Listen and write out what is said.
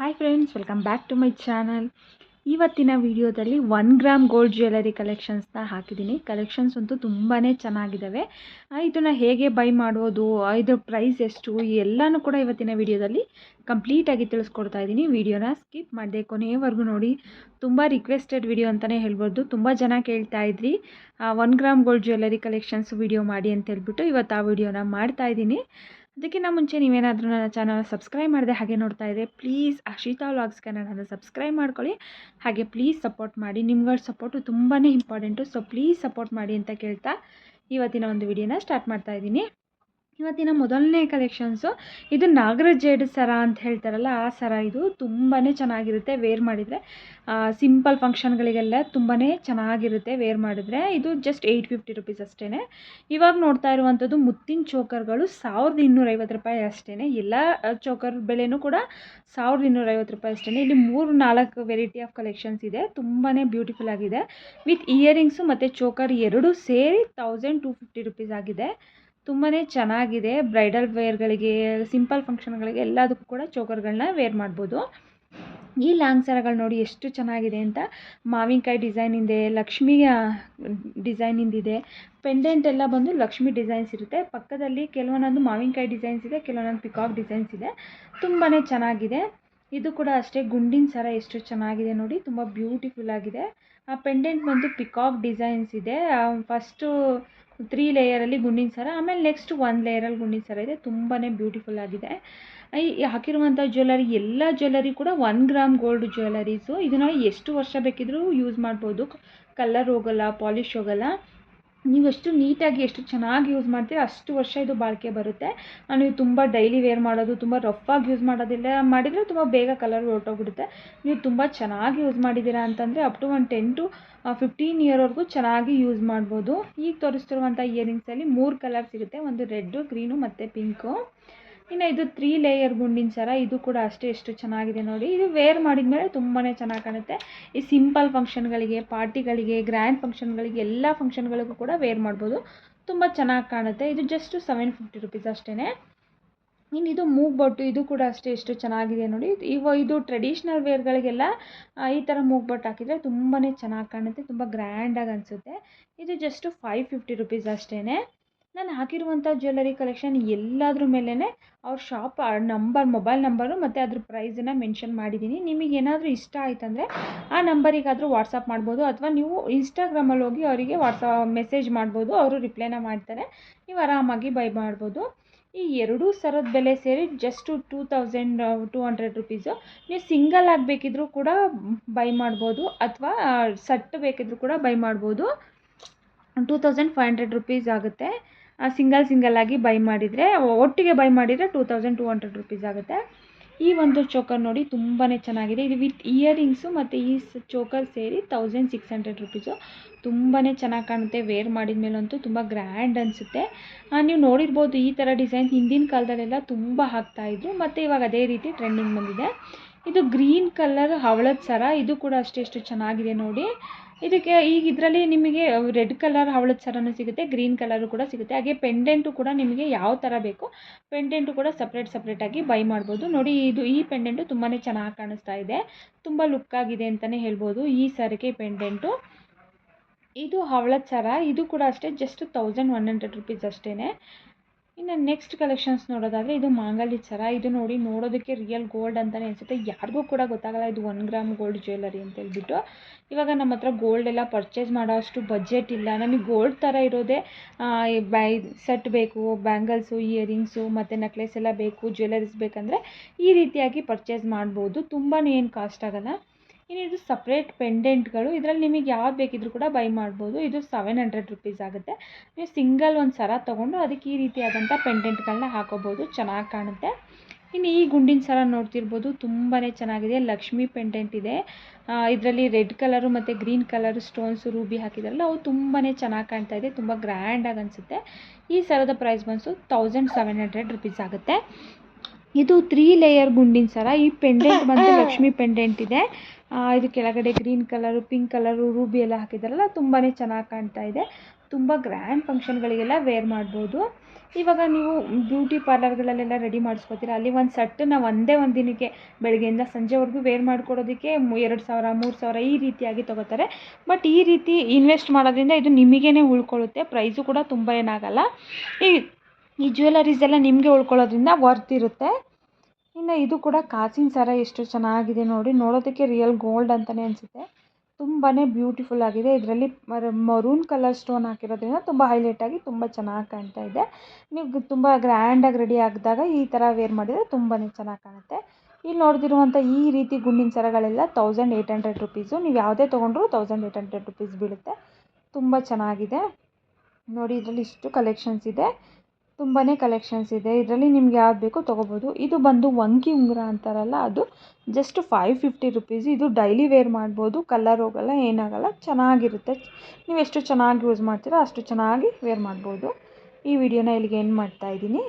Hi friends welcome back to my channel ಇವತ್ತಿನ ವಿಡಿಯೋದಲ್ಲಿ one gram gold jewellery ಕಲೆಕ್ಷನ್ಸ್ನ ಹಾಕಿದ್ದೀನಿ. ಕಲೆಕ್ಷನ್ಸ್ ಅಂತೂ ತುಂಬಾ ಚೆನ್ನಾಗಿದ್ದಾವೆ ಇದನ್ನು ಹೇಗೆ ಬೈ ಮಾಡೋದು, ಇದ್ರ ಪ್ರೈಸ್ ಎಷ್ಟು, ಎಲ್ಲನೂ ಕೂಡ ಇವತ್ತಿನ ವಿಡಿಯೋದಲ್ಲಿ ಕಂಪ್ಲೀಟಾಗಿ ತಿಳಿಸ್ಕೊಡ್ತಾ ಇದ್ದೀನಿ. ವಿಡಿಯೋನ ಸ್ಕಿಪ್ ಮಾಡಿದೆ ಕೊನೆಯವರೆಗೂ ನೋಡಿ. ತುಂಬ ರಿಕ್ವೆಸ್ಟೆಡ್ ವಿಡಿಯೋ ಅಂತಲೇ ಹೇಳ್ಬೋದು. ತುಂಬ ಜನ ಕೇಳ್ತಾ ಇದ್ರಿ. One gram gold jewellery collections video ಮಾಡಿ ಅಂತ ಹೇಳ್ಬಿಟ್ಟು ಇವತ್ತು ಆ ವಿಡಿಯೋನ ಮಾಡ್ತಾ ಇದ್ದೀನಿ. ಅದಕ್ಕಿಂತ ಮುಂಚೆ ನೀವೇನಾದರೂ ನನ್ನ ಚಾನಲ್ ಸಬ್ಸ್ಕ್ರೈಬ್ ಮಾಡಿದೆ ಹಾಗೆ ನೋಡ್ತಾ ಇದ್ದೆ ಪ್ಲೀಸ್ ಅಶಿತಾ ವ್ಲಾಗ್ಸ್ ಕನ್ನಡನ ಸಬ್ಸ್ಕ್ರೈಬ್ ಮಾಡ್ಕೊಳ್ಳಿ. ಹಾಗೆ ಪ್ಲೀಸ್ ಸಪೋರ್ಟ್ ಮಾಡಿ. ನಿಮ್ಗಳ ಸಪೋರ್ಟು ತುಂಬಾ ಇಂಪಾರ್ಟೆಂಟು ಸೊ ಪ್ಲೀಸ್ ಸಪೋರ್ಟ್ ಮಾಡಿ ಅಂತ ಕೇಳ್ತಾ ಇವತ್ತಿನ ಒಂದು ವಿಡಿಯೋನ ಸ್ಟಾರ್ಟ್ ಮಾಡ್ತಾ ಇದ್ದೀನಿ. ಇವತ್ತಿನ ಮೊದಲನೇ ಕಲೆಕ್ಷನ್ಸು ಇದು ನಾಗರಾಜ್ ಜೇಡ್ ಸರ ಅಂತ ಹೇಳ್ತಾರಲ್ಲ, ಆ ಸರ ಇದು ತುಂಬಾ ಚೆನ್ನಾಗಿರುತ್ತೆ ವೇರ್ ಮಾಡಿದರೆ. ಸಿಂಪಲ್ ಫಂಕ್ಷನ್ಗಳಿಗೆಲ್ಲ ತುಂಬಾ ಚೆನ್ನಾಗಿರುತ್ತೆ ವೇರ್ ಮಾಡಿದರೆ. ಇದು ಜಸ್ಟ್ ಏಯ್ಟ್ ಫಿಫ್ಟಿ ರುಪೀಸ್ ಅಷ್ಟೇ ಇವಾಗ ನೋಡ್ತಾ ಇರುವಂಥದ್ದು ಮುತ್ತಿನ ಚೋಕರ್ಗಳು ಸಾವಿರದ ಇನ್ನೂರೈವತ್ತು ರೂಪಾಯಿ ಅಷ್ಟೇ ಎಲ್ಲ ಚೋಕರ್ ಬೆಲೆನೂ ಕೂಡ ಸಾವಿರದ ಇನ್ನೂರೈವತ್ತು ರೂಪಾಯಿ ಅಷ್ಟೇ ಇಲ್ಲಿ ಮೂರು ನಾಲ್ಕು ವೆರೈಟಿ ಆಫ್ ಕಲೆಕ್ಷನ್ಸ್ ಇದೆ. ತುಂಬಾ ಬ್ಯೂಟಿಫುಲ್ ಆಗಿದೆ. ವಿತ್ ಇಯರಿಂಗ್ಸು ಮತ್ತು ಚೋಕರ್ ಎರಡೂ ಸೇರಿ ತೌಸಂಡ್ ಟು ಫಿಫ್ಟಿ ರುಪೀಸ್ ಆಗಿದೆ. ತುಂಬಾ ಚೆನ್ನಾಗಿದೆ. ಬ್ರೈಡಲ್ ವೇರ್ಗಳಿಗೆ, ಸಿಂಪಲ್ ಫಂಕ್ಷನ್ಗಳಿಗೆ ಎಲ್ಲದಕ್ಕೂ ಕೂಡ ಚೋಕರ್ಗಳನ್ನ ವೇರ್ ಮಾಡ್ಬೋದು. ಈ ಲಾಂಗ್ ಸರಗಳು ನೋಡಿ ಎಷ್ಟು ಚೆನ್ನಾಗಿದೆ ಅಂತ ಮಾವಿನಕಾಯಿ ಡಿಸೈನಿಂದೆ ಲಕ್ಷ್ಮಿ ಡಿಸೈನಿಂದಿದೆ ಪೆಂಡೆಂಟ್ ಎಲ್ಲ ಬಂದು ಲಕ್ಷ್ಮಿ ಡಿಸೈನ್ಸ್ ಇರುತ್ತೆ. ಪಕ್ಕದಲ್ಲಿ ಕೆಲವೊಂದೊಂದು ಮಾವಿನಕಾಯಿ ಡಿಸೈನ್ಸ್ ಇದೆ, ಕೆಲವೊಂದೊಂದು ಪಿಕಾಕ್ ಡಿಸೈನ್ಸ್ ಇದೆ. ತುಂಬಾ ಚೆನ್ನಾಗಿದೆ. ಇದು ಕೂಡ ಅಷ್ಟೇ, ಗುಂಡಿನ ಸರ ಎಷ್ಟು ಚೆನ್ನಾಗಿದೆ ನೋಡಿ, ತುಂಬ ಬ್ಯೂಟಿಫುಲ್ ಆಗಿದೆ. ಆ ಪೆಂಡೆಂಟ್ ಬಂದು ಪಿಕಾಕ್ ಡಿಸೈನ್ಸ್ ಇದೆ. ಫಸ್ಟು ತ್ರೀ ಲೇಯರಲ್ಲಿ ಗುಂಡಿನ ಸರ, ಆಮೇಲೆ ನೆಕ್ಸ್ಟ್ ಒನ್ ಲೇಯರಲ್ಲಿ ಗುಂಡಿನ ಸರ ಇದೆ. ತುಂಬಾ ಬ್ಯೂಟಿಫುಲ್ ಆಗಿದೆ. ಈ ಹಾಕಿರುವಂಥ ಜ್ಯುವೆಲರಿ ಎಲ್ಲ ಜ್ಯುವೆಲರಿ ಕೂಡ ಒನ್ ಗ್ರಾಮ್ ಗೋಲ್ಡ್ ಜ್ಯುವೆಲರೀಸು ಇದನ್ನ ಎಷ್ಟು ವರ್ಷ ಬೇಕಿದ್ರೂ ಯೂಸ್ ಮಾಡ್ಬೋದು. ಕಲರ್ ಹೋಗಲ್ಲ ಪಾಲಿಶ್ ಹೋಗಲ್ಲ. ನೀವು ಎಷ್ಟು ನೀಟಾಗಿ ಎಷ್ಟು ಚೆನ್ನಾಗಿ ಯೂಸ್ ಮಾಡ್ತೀರಿ ಅಷ್ಟು ವರ್ಷ ಇದು ಬಾಳಿಕೆ ಬರುತ್ತೆ. ನೀವು ತುಂಬ ಡೈಲಿ ವೇರ್ ಮಾಡೋದು, ತುಂಬ ರಫಾಗಿ ಯೂಸ್ ಮಾಡೋದಿಲ್ಲ. ಮಾಡಿದರೆ ತುಂಬ ಬೇಗ ಕಲರ್ ಹೊರಟೋಗ್ಬಿಡುತ್ತೆ. ನೀವು ತುಂಬ ಚೆನ್ನಾಗಿ ಯೂಸ್ ಮಾಡಿದ್ದೀರಾ ಅಂತಂದರೆ up to one ten to fifteen ಇಯರ್ವರೆಗೂ ಚೆನ್ನಾಗಿ ಯೂಸ್ ಮಾಡ್ಬೋದು. ಈಗ ತೋರಿಸ್ತಿರುವಂಥ ಇಯರಿಂಗ್ಸಲ್ಲಿ ಮೂರು ಕಲರ್ ಸಿಗುತ್ತೆ. ಒಂದು ರೆಡ್ಡು ಗ್ರೀನು ಮತ್ತು ಪಿಂಕು ಇನ್ನು ಇದು ತ್ರೀ ಲೇಯರ್ ಗುಂಡಿನ ಸರ ಇದು ಕೂಡ ಅಷ್ಟೇ ಎಷ್ಟು ಚೆನ್ನಾಗಿದೆ ನೋಡಿ. ಇದು ವೇರ್ ಮಾಡಿದ ಮೇಲೆ ತುಂಬಾ ಚೆನ್ನಾಗಿ ಕಾಣುತ್ತೆ. ಈ ಸಿಂಪಲ್ ಫಂಕ್ಷನ್ಗಳಿಗೆ ಪಾರ್ಟಿಗಳಿಗೆ ಗ್ರ್ಯಾಂಡ್ ಫಂಕ್ಷನ್ಗಳಿಗೆ ಎಲ್ಲ ಫಂಕ್ಷನ್ಗಳಿಗೂ ಕೂಡ ವೇರ್ ಮಾಡ್ಬೋದು. ತುಂಬ ಚೆನ್ನಾಗಿ ಕಾಣುತ್ತೆ. ಇದು ಜಸ್ಟ್ ಸೆವೆನ್ ಫಿಫ್ಟಿ ರುಪೀಸ್ ಅಷ್ಟೇ ಇನ್ನು ಇದು ಮೂಗ್ ಬಟ್ಟು, ಇದು ಕೂಡ ಅಷ್ಟೇ ಎಷ್ಟು ಚೆನ್ನಾಗಿದೆ ನೋಡಿ. ಇವ ಇದು ಟ್ರೆಡಿಷ್ನಲ್ ವೇರ್ಗಳಿಗೆಲ್ಲ ಈ ಥರ ಮೂಗ್ ಬಟ್ಟು ಹಾಕಿದರೆ ತುಂಬಾ ಚೆನ್ನಾಗಿ ಕಾಣುತ್ತೆ. ತುಂಬ ಗ್ರ್ಯಾಂಡಾಗಿ ಅನಿಸುತ್ತೆ. ಇದು ಜಸ್ಟು ಫೈವ್ ಫಿಫ್ಟಿ ರುಪೀಸ್ ಅಷ್ಟೇ ನಾನು ಹಾಕಿರುವಂಥ ಜ್ಯುವೆಲ್ಲರಿ ಕಲೆಕ್ಷನ್ ಎಲ್ಲದ್ರ ಮೇಲೇ ಅವ್ರ ಶಾಪ್ ನಂಬರ್ ಮೊಬೈಲ್ ನಂಬರು ಮತ್ತು ಅದ್ರ ಪ್ರೈಸನ್ನು ಮೆನ್ಷನ್ ಮಾಡಿದ್ದೀನಿ ನಿಮಗೆ ಏನಾದರೂ ಇಷ್ಟ ಆಯ್ತಂದರೆ ಆ ನಂಬರಿಗಾದರೂ ವಾಟ್ಸಪ್ ಮಾಡ್ಬೋದು ಅಥವಾ ನೀವು ಇನ್ಸ್ಟಾಗ್ರಾಮಲ್ಲಿ ಹೋಗಿ ಅವರಿಗೆ ವಾಟ್ಸಪ್ ಮೆಸೇಜ್ ಮಾಡ್ಬೋದು, ಅವರು ರಿಪ್ಲೈನ ಮಾಡ್ತಾರೆ. ನೀವು ಆರಾಮಾಗಿ ಬೈ ಮಾಡ್ಬೋದು. ಈ ಎರಡೂ ಸರದ ಬೆಲೆ ಸೇರಿ just two thousand two hundred rupees ನೀವು ಸಿಂಗಲ್ ಆಗಿ ಬೇಕಿದ್ದರೂ ಕೂಡ ಬೈ ಮಾಡ್ಬೋದು ಅಥವಾ ಸಟ್ ಬೇಕಿದ್ದರೂ ಕೂಡ ಬೈ ಮಾಡ್ಬೋದು. Two thousand five hundred rupees ಆಗುತ್ತೆ. ಸಿಂಗಲ್ ಸಿಂಗಲ್ ಆಗಿ ಬೈ ಮಾಡಿದರೆ, ಒಟ್ಟಿಗೆ ಬೈ ಮಾಡಿದರೆ two thousand two hundred rupees ಆಗುತ್ತೆ. ಈ ಒಂದು ಚೋಕರ್ ನೋಡಿ ತುಂಬಾ ಚೆನ್ನಾಗಿದೆ. ಇದು ವಿತ್ ಇಯರಿಂಗ್ಸು ಮತ್ತು ಈ ಚೋಕರ್ ಸೇರಿ ತೌಸಂಡ್ ಸಿಕ್ಸ್ ಹಂಡ್ರೆಡ್ ರುಪೀಸು ತುಂಬಾ ಚೆನ್ನಾಗಿ ಕಾಣುತ್ತೆ. ವೇರ್ ಮಾಡಿದ ಮೇಲಂತೂ ತುಂಬ ಗ್ರ್ಯಾಂಡ್ ಅನಿಸುತ್ತೆ. ನೀವು ನೋಡಿರ್ಬೋದು ಈ ಥರ ಡಿಸೈನ್ ಹಿಂದಿನ ಕಾಲದಲ್ಲೆಲ್ಲ ತುಂಬ ಹಾಕ್ತಾಯಿದ್ರು ಮತ್ತು ಇವಾಗ ಅದೇ ರೀತಿ ಟ್ರೆಂಡಿಂಗ್ ಬಂದಿದೆ. ಇದು ಗ್ರೀನ್ ಕಲರ್ ಹವಳದ ಸರ. ಇದು ಕೂಡ ಅಷ್ಟೆಷ್ಟು ಚೆನ್ನಾಗಿದೆ ನೋಡಿ. ಇದಕ್ಕೆ ಈಗ ಇದರಲ್ಲಿ ನಿಮಗೆ ರೆಡ್ ಕಲರ್ ಹವಳದ ಸರನೂ ಸಿಗುತ್ತೆ, ಗ್ರೀನ್ ಕಲರು ಕೂಡ ಸಿಗುತ್ತೆ. ಹಾಗೆ ಪೆಂಡೆಂಟು ಕೂಡ ನಿಮಗೆ ಯಾವ ಥರ ಬೇಕು ಪೆಂಡೆಂಟು ಕೂಡ ಸಪ್ರೇಟ್ ಸಪ್ರೇಟಾಗಿ ಬೈ ಮಾಡ್ಬೋದು. ನೋಡಿ, ಇದು ಈ ಪೆಂಡೆಂಟು ತುಂಬಾ ಚೆನ್ನಾಗಿ ಕಾಣಿಸ್ತಾ ಇದೆ. ತುಂಬ ಆಗಿದೆ ಅಂತಲೇ ಹೇಳ್ಬೋದು. ಈ ಸರಿಗೆ ಪೆಂಡೆಂಟು ಇದು ಹವಳದ ಸರ ಇದು ಕೂಡ ಅಷ್ಟೇ just thousand one hundred rupees ಅಷ್ಟೇ ಇನ್ನು ನೆಕ್ಸ್ಟ್ ಕಲೆಕ್ಷನ್ಸ್ ನೋಡೋದಾದರೆ ಇದು ಮಾಂಗಲ್ಯ ಸರ. ಇದು ನೋಡಿ ನೋಡೋದಕ್ಕೆ ರಿಯಲ್ ಗೋಲ್ಡ್ ಅಂತಲೇ ಅನಿಸುತ್ತೆ. ಯಾರಿಗೂ ಕೂಡ ಗೊತ್ತಾಗಲ್ಲ ಇದು ಒನ್ ಗ್ರಾಮ್ ಗೋಲ್ಡ್ ಜ್ಯುವೆಲರಿ ಅಂತ ಹೇಳ್ಬಿಟ್ಟು. ಇವಾಗ ನಮ್ಮ ಹತ್ರ ಗೋಲ್ಡ್ ಎಲ್ಲ ಪರ್ಚೇಸ್ ಮಾಡೋ ಅಷ್ಟು ಬಜೆಟ್ ಇಲ್ಲ. ನಮಗೆ ಗೋಲ್ಡ್ ಥರ ಇರೋದೇ ಬೈ ಸೆಟ್ ಬೇಕು ಬ್ಯಾಂಗಲ್ಸು ಇಯರಿಂಗ್ಸು ಮತ್ತು ನೆಕ್ಲೆಸ್ ಎಲ್ಲ ಬೇಕು ಜ್ಯುವೆಲರೀಸ್ ಬೇಕಂದರೆ ಈ ರೀತಿಯಾಗಿ ಪರ್ಚೇಸ್ ಮಾಡ್ಬೋದು. ತುಂಬಾ ಏನು ಕಾಸ್ಟ್ ಆಗೋಲ್ಲ. ಇನ್ನು ಇದು ಸಪ್ರೇಟ್ ಪೆಂಡೆಂಟ್ಗಳು ಇದರಲ್ಲಿ ನಿಮಗೆ ಯಾವ್ದು ಬೇಕಿದ್ರೂ ಕೂಡ ಬೈ ಮಾಡ್ಬೋದು. ಇದು ಸೆವೆನ್ ಹಂಡ್ರೆಡ್ ರುಪೀಸ್ ಆಗುತ್ತೆ. ನೀವು ಸಿಂಗಲ್ ಒಂದು ಸರ ತೊಗೊಂಡು ಅದಕ್ಕೆ ಈ ರೀತಿಯಾದಂಥ ಪೆಂಡೆಂಟ್ಗಳನ್ನ ಹಾಕೋಬೋದು. ಚೆನ್ನಾಗಿ ಕಾಣುತ್ತೆ. ಇನ್ನು ಈ ಗುಂಡಿನ ಸರ ನೋಡ್ತಿರ್ಬೋದು. ತುಂಬಾ ಚೆನ್ನಾಗಿದೆ. ಲಕ್ಷ್ಮಿ ಪೆಂಡೆಂಟ್ ಇದೆ. ಇದರಲ್ಲಿ ರೆಡ್ ಕಲರು ಮತ್ತು ಗ್ರೀನ್ ಕಲರ್ ಸ್ಟೋನ್ಸು ರೂಬಿ ಹಾಕಿದಾರಲ್ಲ, ಅವು ತುಂಬಾ ಚೆನ್ನಾಗಿ ಕಾಣ್ತಾ ಇದೆ. ತುಂಬ ಗ್ರ್ಯಾಂಡಾಗಿ ಅನಿಸುತ್ತೆ. ಈ ಸರದ ಪ್ರೈಸ್ ಬಂದು ತೌಸಂಡ್ ಸೆವೆನ್ ಹಂಡ್ರೆಡ್ ರುಪೀಸ್ ಆಗುತ್ತೆ. ಇದು ತ್ರೀ ಲೇಯರ್ ಗುಂಡಿನ ಸರ. ಈ ಪೆಂಡೆಂಟ್ ಬಂದು ಲಕ್ಷ್ಮಿ ಪೆಂಡೆಂಟ್ ಇದೆ. ಇದು ಕೆಳಗಡೆ green colour pink colour ruby ಎಲ್ಲ ಹಾಕಿದಾರಲ್ಲ ತುಂಬಾ ಚೆನ್ನಾಗಿ ಕಾಣ್ತಾ ಇದೆ. ತುಂಬ ಗ್ರ್ಯಾಂಡ್ ಫಂಕ್ಷನ್ಗಳಿಗೆಲ್ಲ ವೇರ್ ಮಾಡ್ಬೋದು. ಇವಾಗ ನೀವು ಬ್ಯೂಟಿ ಪಾರ್ಲರ್ಗಳಲ್ಲೆಲ್ಲ ರೆಡಿ ಮಾಡಿಸ್ಕೋತೀರ? ಅಲ್ಲಿ ಒಂದು ಸಟ್ಟನ್ನು ಒಂದೇ ಒಂದು ದಿನಕ್ಕೆ ಬೆಳಗ್ಗೆಯಿಂದ ಸಂಜೆವರೆಗೂ ವೇರ್ ಮಾಡ್ಕೊಡೋದಕ್ಕೆ ಎರಡು ಸಾವಿರ ಮೂರು ಸಾವಿರ ಈ ರೀತಿಯಾಗಿ ತೊಗೋತಾರೆ. ಬಟ್ ಈ ರೀತಿ ಇನ್ವೆಸ್ಟ್ ಮಾಡೋದ್ರಿಂದ ಇದು ನಿಮಗೇ ಉಳ್ಕೊಳ್ಳುತ್ತೆ ಪ್ರೈಸು ಕೂಡ ತುಂಬ ಏನಾಗಲ್ಲ ಈ ಈ ಜ್ಯುವೆಲರೀಸ್ ಎಲ್ಲ ನಿಮಗೆ ಉಳ್ಕೊಳ್ಳೋದ್ರಿಂದ ವರ್ತ್ ಇರುತ್ತೆ. ಇನ್ನು ಇದು ಕೂಡ ಕಾಸಿನ ಸರ ಎಷ್ಟು ಚೆನ್ನಾಗಿದೆ ನೋಡಿ, ನೋಡೋದಕ್ಕೆ ರಿಯಲ್ ಗೋಲ್ಡ್ ಅಂತಲೇ ಅನಿಸುತ್ತೆ. ತುಂಬಾ ಬ್ಯೂಟಿಫುಲ್ ಆಗಿದೆ. ಇದರಲ್ಲಿ ಮರೂನ್ ಕಲರ್ ಸ್ಟೋನ್ ಹಾಕಿರೋದ್ರಿಂದ ತುಂಬ ಹೈಲೈಟಾಗಿ ತುಂಬ ಚೆನ್ನಾಗಿ ಕಾಣ್ತಾ ಇದೆ. ನೀವು ತುಂಬ ಗ್ರ್ಯಾಂಡಾಗಿ ರೆಡಿ ಆಗಿದಾಗ ಈ ಥರ ವೇರ್ ಮಾಡಿದರೆ ತುಂಬಾ ಚೆನ್ನಾಗಿ ಕಾಣುತ್ತೆ. ಇಲ್ಲಿ ನೋಡ್ತಿರುವಂಥ ಈ ರೀತಿ ಗುಂಡಿನ ಸರಗಳೆಲ್ಲ ತೌಸಂಡ್ ಏಯ್ಟ್ ಹಂಡ್ರೆಡ್ ರುಪೀಸು ನೀವು ಯಾವುದೇ ತೊಗೊಂಡ್ರು ತೌಸಂಡ್ ಏಯ್ಟ್ ಹಂಡ್ರೆಡ್ ರುಪೀಸ್ ಬೀಳುತ್ತೆ. ತುಂಬ ಚೆನ್ನಾಗಿದೆ. ನೋಡಿ ಇದರಲ್ಲಿ ಇಷ್ಟು ಕಲೆಕ್ಷನ್ಸ್ ಇದೆ. ತುಂಬಾ ಕಲೆಕ್ಷನ್ಸ್ ಇದೆ. ಇದರಲ್ಲಿ ನಿಮ್ಗೆ ಯಾವ್ದು ಬೇಕೋ ತೊಗೋಬೋದು. ಇದು ಬಂದು ವಂಕಿ ಉಂಗುರ ಅಂತಾರಲ್ಲ, ಅದು ಜಸ್ಟ್ ಫೈವ್ ಫಿಫ್ಟಿ ರುಪೀಸ್ ಇದು ಡೈಲಿ ವೇರ್ ಮಾಡ್ಬೋದು. ಕಲರ್ ಹೋಗಲ್ಲ, ಏನಾಗಲ್ಲ, ಚೆನ್ನಾಗಿರುತ್ತೆ. ನೀವು ಎಷ್ಟು ಚೆನ್ನಾಗಿ ಯೂಸ್ ಮಾಡ್ತೀರೋ ಅಷ್ಟು ಚೆನ್ನಾಗಿ ವೇರ್ ಮಾಡ್ಬೋದು. ಈ ವಿಡಿಯೋನ ಇಲ್ಲಿಗೆ ಎಂಡ್ ಮಾಡ್ತಾ ಇದ್ದೀನಿ.